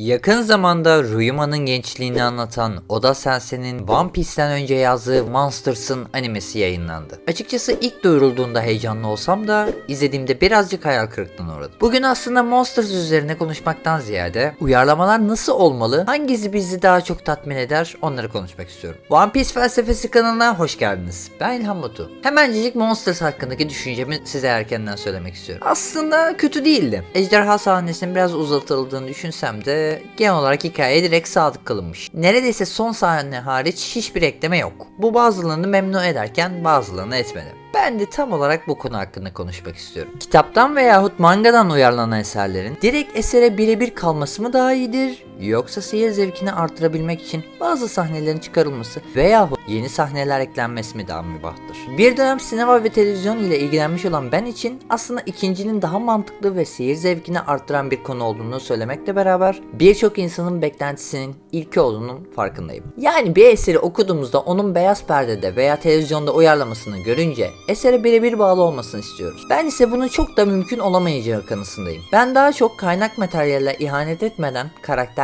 Yakın zamanda Ryuma'nın gençliğini anlatan Oda Sensei'nin One Piece'ten önce yazdığı Monsters'ın animesi yayınlandı. Açıkçası ilk duyurulduğunda heyecanlı olsam da izlediğimde birazcık hayal kırıklığına uğradım. Bugün aslında Monsters üzerine konuşmaktan ziyade uyarlamalar nasıl olmalı, hangisi bizi daha çok tatmin eder onları konuşmak istiyorum. One Piece felsefesi kanalına hoş geldiniz. Ben İlhan Batu. Hemencik Monsters hakkındaki düşüncemi size erkenden söylemek istiyorum. Aslında kötü değildi. Ejderha sahnesinin biraz uzatıldığını düşünsem de genel olarak hikayeye direkt sadık kalınmış. Neredeyse son sahne hariç hiçbir ekleme yok. Bu bazılarını memnun ederken bazılarını etmedi. Ben de tam olarak bu konu hakkında konuşmak istiyorum. Kitaptan veyahut mangadan uyarlanan eserlerin direkt esere birebir kalması mı daha iyidir? Yoksa seyir zevkini artırabilmek için bazı sahnelerin çıkarılması veyahut yeni sahneler eklenmesi mi daha mübahtır? Bir dönem sinema ve televizyon ile ilgilenmiş olan ben için aslında ikincinin daha mantıklı ve seyir zevkini arttıran bir konu olduğunu söylemekle beraber birçok insanın beklentisinin ilki olduğunun farkındayım. Yani bir eseri okuduğumuzda onun beyaz perdede veya televizyonda uyarlamasını görünce esere birebir bağlı olmasını istiyoruz. Ben ise bunun çok da mümkün olamayacağı kanısındayım. Ben daha çok kaynak materyalle ihanet etmeden,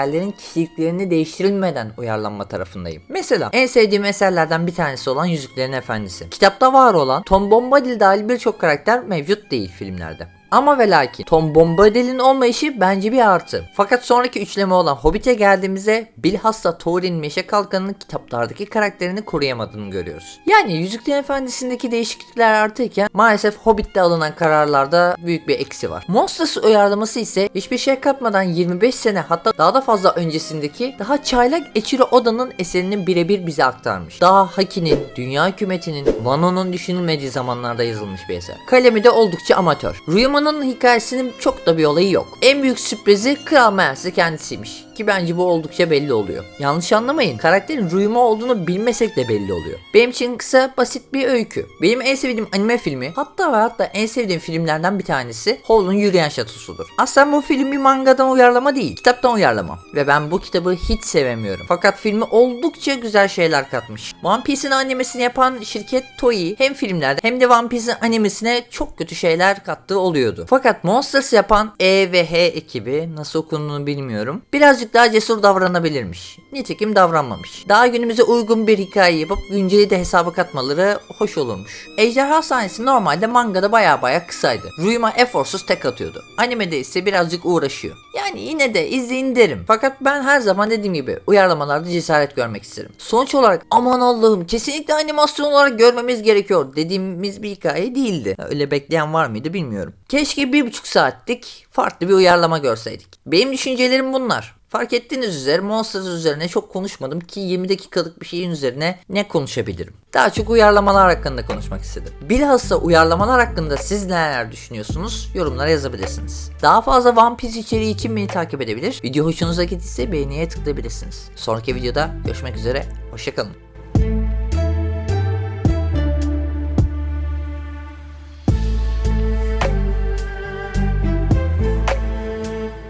karakterlerin kişiliklerini değiştirilmeden uyarlanma tarafındayım. Mesela en sevdiğim eserlerden bir tanesi olan Yüzüklerin Efendisi. Kitapta var olan Tom Bombadil dahil birçok karakter mevcut değil filmlerde. Ama ve lakin Tom Bombadil'in olmayışı bence bir artı. Fakat sonraki üçleme olan Hobbit'e geldiğimizde bilhassa Thorin Meşe Kalkanı'nın kitaplardaki karakterini koruyamadığını görüyoruz. Yani Yüzüklerin Efendisi'ndeki değişiklikler artırken maalesef Hobbit'te alınan kararlarda büyük bir eksi var. Monsters uyarlaması ise hiçbir şey katmadan 25 sene hatta daha da fazla öncesindeki daha çaylak Echiro Oda'nın eserini birebir bize aktarmış. Daha Haki'nin, Dünya Hükümeti'nin, Wano'nun düşünülmediği zamanlarda yazılmış bir eser. Kalemi de oldukça amatör. Ryuma'nın hikayesinin çok da bir olayı yok. En büyük sürprizi Kral meğerse kendisiymiş. Ki bence bu oldukça belli oluyor. Yanlış anlamayın. Karakterin Ryuma olduğunu bilmesek de belli oluyor. Benim için kısa basit bir öykü. Benim en sevdiğim anime filmi hatta ve hatta en sevdiğim filmlerden bir tanesi Howl'un Yürüyen Şatosu'dur. Aslında bu film bir mangadan uyarlama değil. Kitaptan uyarlama. Ve ben bu kitabı hiç sevemiyorum. Fakat filmi oldukça güzel şeyler katmış. One Piece'in animesini yapan şirket Toei hem filmlerde hem de One Piece'in animesine çok kötü şeyler kattığı oluyordu. Fakat Monsters yapan E ve H ekibi nasıl okunduğunu bilmiyorum. Birazcık daha cesur davranabilirmiş. Nitekim davranmamış. Daha günümüze uygun bir hikaye yapıp günceli de hesaba katmaları hoş olurmuş. Ejderha sahnesi normalde mangada baya baya kısaydı. Ryuma eforsuz tek atıyordu. Animede ise birazcık uğraşıyor. Yani yine de izleyin derim. Fakat ben her zaman dediğim gibi uyarlamalarda cesaret görmek isterim. Sonuç olarak aman Allah'ım kesinlikle animasyon olarak görmemiz gerekiyor dediğimiz bir hikaye değildi. Öyle bekleyen var mıydı bilmiyorum. Keşke bir buçuk saatlik farklı bir uyarlama görseydik. Benim düşüncelerim bunlar. Fark ettiğiniz üzere Monsters üzerine çok konuşmadım ki 20 dakikalık bir şeyin üzerine ne konuşabilirim? Daha çok uyarlamalar hakkında konuşmak istedim. Bilhassa uyarlamalar hakkında siz neler düşünüyorsunuz? Yorumlara yazabilirsiniz. Daha fazla One Piece içeriği için beni takip edebilir. Video hoşunuza gittiyse beğeniye tıklayabilirsiniz. Sonraki videoda görüşmek üzere. Hoşçakalın.